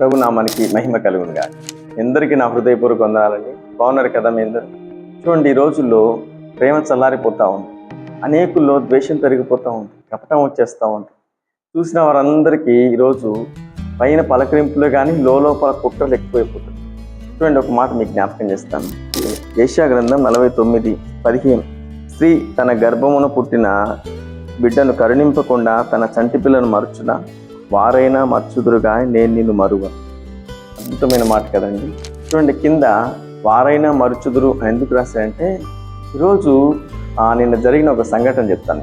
ప్రభు నామానికి మహిమ కలుగునుగా. ఎందరికీ నా హృదయపూర్వక వందనాలండి. బాగున్నారు కదా మీ అందరు? చూడండి ఈ రోజుల్లో ప్రేమ చల్లారిపోతూ ఉంది. అనేకుల్లో ద్వేషం పెరిగిపోతూ ఉంది. కపటం వచ్చేస్తూ ఉంది. చూసిన వారందరికీ ఈరోజు పైన పలకరింపులు కానీ లోపల కుట్రలు ఎక్కువైపోతుంది చూడండి ఒక మాట మీకు జ్ఞాపకం చేస్తాను. ఏషియా గ్రంథం నలభై తొమ్మిది పదిహేను. స్త్రీ తన గర్భమున పుట్టిన బిడ్డను కరుణింపకుండా తన చంటి పిల్లను మరచున? వారైనా మర్చుదురుగా నేను నిన్ను మరువ. అద్భుతమైన మాట కదండి. చూడండి కింద వారైనా మరుచుదురు ఎందుకు రాశారంటే ఈరోజు ఆ, నిన్న జరిగిన ఒక సంఘటన చెప్తాను.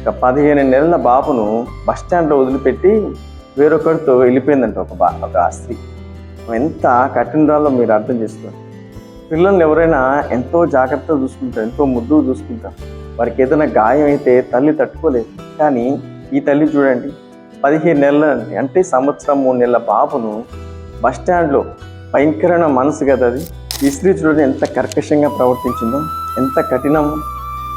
ఒక పదిహేను నెలల బాబును బస్ స్టాండ్లో వదిలిపెట్టి వేరొకరితో వెళ్ళిపోయిందంట ఒక బా ఒక స్త్రీ. ఎంత కఠినరాలో మీరు అర్థం చేసుకోండి. పిల్లల్ని ఎవరైనా ఎంతో జాగ్రత్తగా చూసుకుంటారు ఎంతో ముద్దుగా చూసుకుంటారు. వారికి ఏదైనా గాయం అయితే తల్లి తట్టుకోలేదు. కానీ ఈ తల్లి చూడండి పదిహేను నెలల అంటే సంవత్సరం మూడు నెలల బాబును బస్ స్టాండ్లో భయంకరమైన మనసు కదా అది. ఇస్త్రీ చూడని ఎంత కర్కశంగా ప్రవర్తించిందో ఎంత కఠినం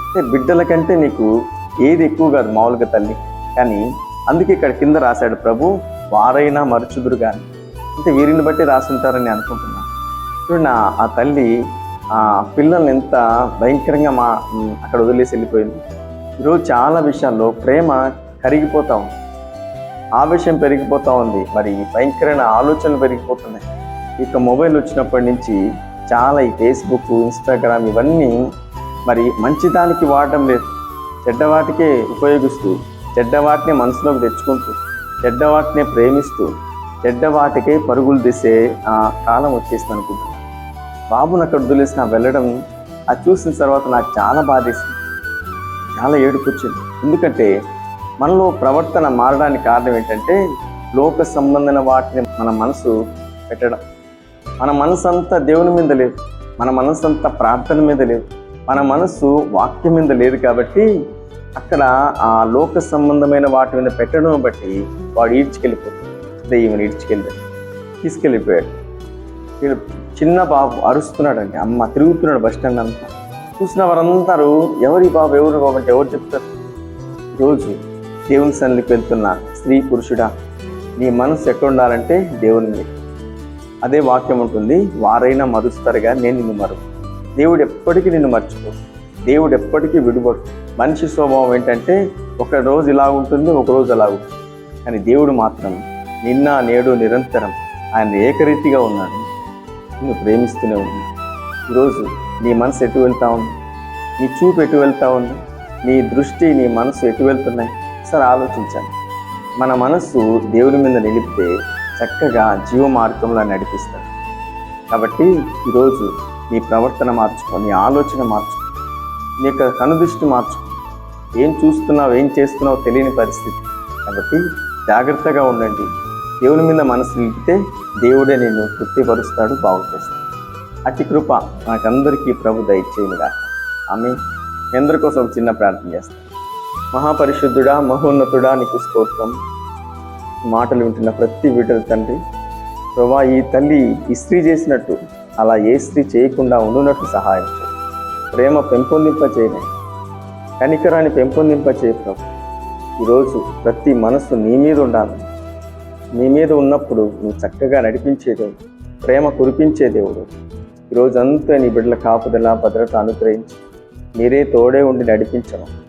అంటే బిడ్డల కంటే నీకు ఏది ఎక్కువ కాదు మామూలుగా తల్లి. కానీ అందుకే ఇక్కడ కింద రాశాడు ప్రభు వారైనా మరుచుదురు కానీ అంటే వీరిని బట్టి రాసుంటారని అనుకుంటున్నాను చూడండి ఆ- ఆ తల్లి ఆ పిల్లల్ని ఎంత భయంకరంగా మా అక్కడ వదిలేసి వెళ్ళిపోయింది. ఈరోజు చాలా విషయాల్లో ప్రేమ కరిగిపోతా ఉంది. ఆవేశం పెరిగిపోతూ ఉంది. మరి భయంకరమైన ఆలోచనలు పెరిగిపోతున్నాయి. ఇక మొబైల్ వచ్చినప్పటి నుంచి చాలా ఈ ఫేస్బుక్ ఇన్స్టాగ్రామ్ ఇవన్నీ మరి మంచిదానికి వాడడం లేదు. చెడ్డవాటికే ఉపయోగిస్తూ చెడ్డవాటిని మనసులోకి తెచ్చుకుంటూ చెడ్డవాటినే ప్రేమిస్తూ చెడ్డవాటికే పరుగులు తీసే ఆ కాలం వచ్చేసింది అనుకుంటున్నాను. బాబును అక్కడ వదిలేసి నా వెళ్ళడం అది చూసిన తర్వాత నాకు చాలా బాధేసింది. చాలా ఏడుపు వచ్చింది. ఎందుకంటే మనలో ప్రవర్తన మారడానికి కారణం ఏంటంటే లోక సంబంధమైన వాటిని మన మనసు పెట్టడం. మన మనసు అంతా దేవుని మీద లేదు. మన మనసు అంతా ప్రార్థన మీద లేదు. మన మనసు వాక్యం మీద లేదు కాబట్టి అక్కడ ఆ లోక సంబంధమైన వాటి మీద పెట్టడం బట్టి వాడు ఈడ్చుకెళ్ళిపోతాడు. దెయ్యం ఈడ్చుకెళ్ళాడు తీసుకెళ్ళిపోయాడు. వీడు చిన్న బాబు అరుస్తున్నాడండి. అమ్మ తిరుగుతున్నాడు బస్ స్టాండ్ అంతా. చూసిన వారందరూ ఎవరి బాబు ఎవరు బాబు అంటే ఎవరు చెప్తారు? రోజు. దేవుని సన్నిధికి వెళ్తున్న స్త్రీ పురుషుడా నీ మనసు ఎక్కడ ఉండాలంటే దేవుని మీద అదే వాక్యం ఉంటుంది వారైనా మరుస్తారుగా నేను నిన్ను మరు దేవుడు ఎప్పటికీ నిన్ను మర్చిపో దేవుడు ఎప్పటికీ విడుబడు మనిషి స్వభావం ఏంటంటే ఒక రోజు ఇలా ఉంటుంది ఒక రోజు అలా ఉంటుంది. కానీ దేవుడు మాత్రం నిన్న నేడు నిరంతరం ఆయన ఏకరీతిగా ఉన్నాడు. నిన్ను ప్రేమిస్తూనే ఉన్నాడు. ఈరోజు నీ మనసు ఎటు వెళ్తా ఉంది? నీ చూపు ఎటు వెళ్తా ఉంది? నీ దృష్టి నీ మనసు ఎటు వెళ్తున్నాయి? ఒకసారి ఆలోచించండి. మన మనస్సు దేవుని మీద నిలిపితే చక్కగా జీవ మార్గంలో నడిపిస్తాడు కాబట్టి ఈరోజు నీ ప్రవర్తన మార్చుకో నీ ఆలోచన మార్చుకో నీ యొక్క కనుదృష్టి మార్చుకో ఏం చూస్తున్నావు ఏం చేస్తున్నావు తెలియని పరిస్థితి. కాబట్టి జాగ్రత్తగా ఉండండి. దేవుని మీద మనసు నిలిపితే దేవుడే నేను తృప్తిపరుస్తాడు బాగు చేస్తాడు అతి కృప మనకందరికీ ప్రభు దయచేయనుగా ఆమె మీ అందరి కోసం చిన్న ప్రార్థన చేస్తాను. మహాపరిశుద్ధుడా మహోన్నతుడా నీకు స్తోత్రం. మాటలు వింటున్న ప్రతి బిడ్డల తండ్రి ప్రభా ఈ తల్లి ఈ స్త్రీ చేసినట్టు అలా ఏ స్త్రీ చేయకుండా ఉండునట్టు సహాయం చేయి ప్రేమ పెంపొందింప చేయడం కనికరాన్ని పెంపొందింప చేయ ప్రభు. ఈరోజు ప్రతి మనస్సు నీ మీద ఉండాలి. నీ మీద ఉన్నప్పుడు నువ్వు చక్కగా నడిపించే దేవుడు ప్రేమ కురిపించే దేవుడు. ఈరోజు అంతా నీ బిడ్డల కాపుదల భద్రత అనుగ్రహించి. మీరే తోడే ఉండి నడిపించను.